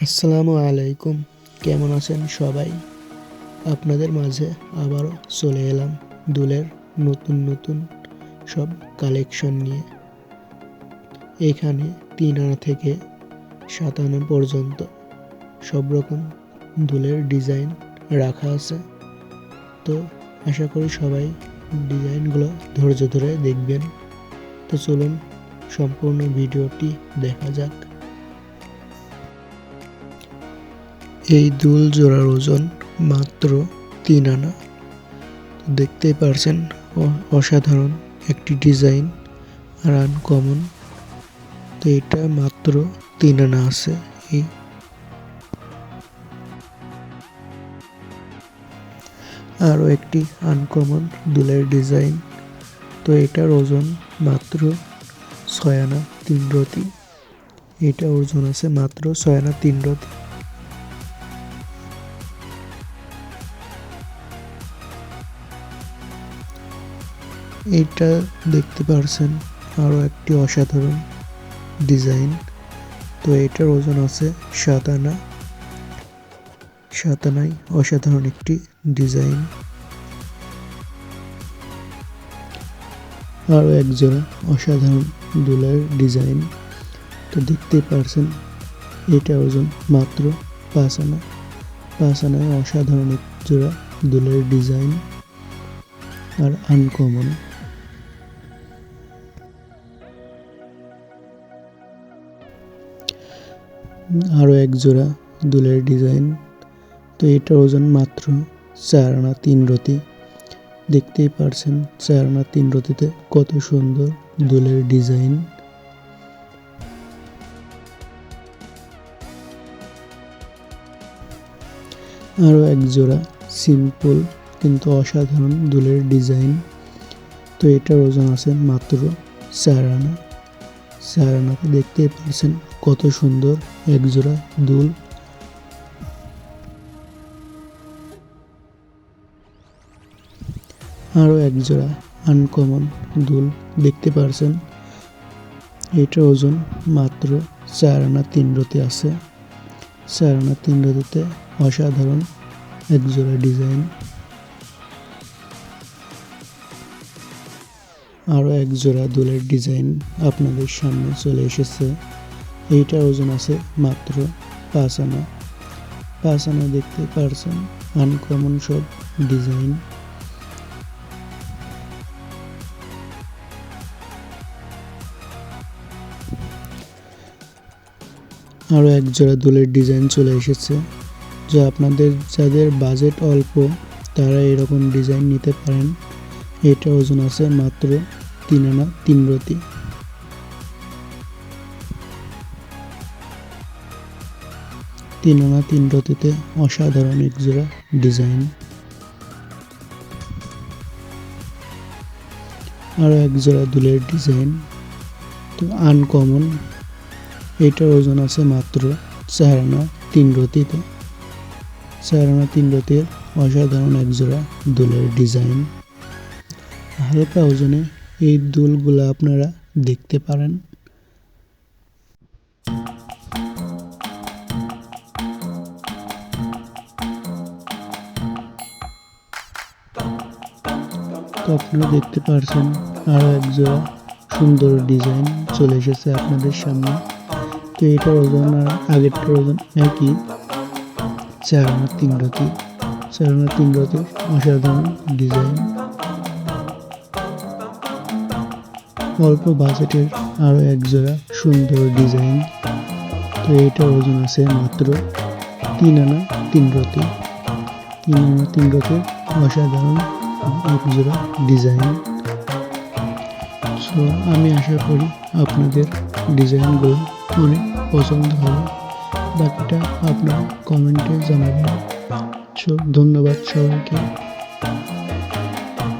আসসালামু আলাইকুম। কেমন আছেন সবাই? আপনাদের মাঝে আবারও চলে এলাম দুলের নতুন নতুন সব কালেকশন নিয়ে। এখানে তিন আনা থেকে সাত আনা পর্যন্ত সব রকম দুলের ডিজাইন রাখা আছে। তো আশা করি সবাই ডিজাইনগুলো ধৈর্য ধরে দেখবেন। তো চলুন সম্পূর্ণ ভিডিওটি দেখা যাক। এই দুল জোড়ার ওজন মাত্র তিন আনা। দেখতেই পারছেন অসাধারণ একটি ডিজাইন, আর আনকমন। তো এটা মাত্র তিন আনা আছে এই। আরও একটি আনকমন দুলের ডিজাইন। তো এটার ওজন মাত্র ছয় আনা তিন রতি। এটা ওজন আছে মাত্র ছয় আনা তিন রতি। এটা দেখতে পারছেন আরও একটি অসাধারণ ডিজাইন। তো এটার ওজন আছে সাত আনা। সাত আনায় অসাধারণ একটি ডিজাইন। আরও এক জোড়া অসাধারণ দুলের ডিজাইন। তো দেখতেই পারছেন এটা ওজন মাত্র পাঁচ আনা। পাঁচ আনায় অসাধারণ এক জোড়া দুলের ডিজাইন। আর আনকমন আরও এক জোড়া দুলের ডিজাইন। তো এটার ওজন মাত্র চার আনা তিন রতি। দেখতেই পারছেন চার আনা তিন রতিতে কত সুন্দর দুলের ডিজাইন। আরও এক জোড়া সিম্পল কিন্তু অসাধারণ দুলের ডিজাইন। তো এটার ওজন আছে মাত্র চার আনা চার আনাতে দেখতেই পারছেন কত সুন্দর এক জোড়া দুল। আরও এক জোড়া আনকমন দুল দেখতে পারছেন। এটার ওজন মাত্র চার আনা তিন রতি আছে। চার আনা তিন রতিতে অসাধারণ এক জোড়া ডিজাইন আরও এক জোড়া দুলের ডিজাইন আপনাদের সামনে চলে এসেছে। এইটার ওজন আছে মাত্র পাঁচ আনা। পাঁচ আনা দেখতে পারছেন আনকমন সব ডিজাইন। আরও এক জোড়া দুলের ডিজাইন চলে এসেছে, যা আপনাদের যাদের বাজেট অল্প, তারা এরকম ডিজাইন নিতে পারেন। এটা ওজন আছে মাত্র তিন আনা, তিন রতি। তিন আনা, তিন রতিতে ডিজাইন। আরও এক জোড়া দুলের ডিজাইন। তো আনকমন এটার ওজন আছে মাত্র চার আনা, তিন রতিতে। চার আনা, তিন দুলের ডিজাইন। হালকা ওজনে এই দুলগুলো আপনারা দেখতে পারেন। তো আপনারা দেখতে পারছেন আরও এক জোড়া সুন্দর ডিজাইন চলে এসেছে আপনাদের সামনে। তো এটার ওজন আর আগেরটার ওজন একই। চার আনা তিন রতি। চার তিন রতি অসাধারণ ডিজাইন। অল্প বাজেটের আরও এক জোড়া সুন্দর ডিজাইন। তো এটার ওজন আছে মাত্র তিন আনা, তিন রতি। তিন আনা, তিন রতি, অসাধারণ এক জোড়া ডিজাইন। সো আমি আশা করি আপনাদের ডিজাইনগুলো অনেক পছন্দ হবে। বাকিটা আপনারা কমেন্টে জানাবেন। সো ধন্যবাদ সবাইকে।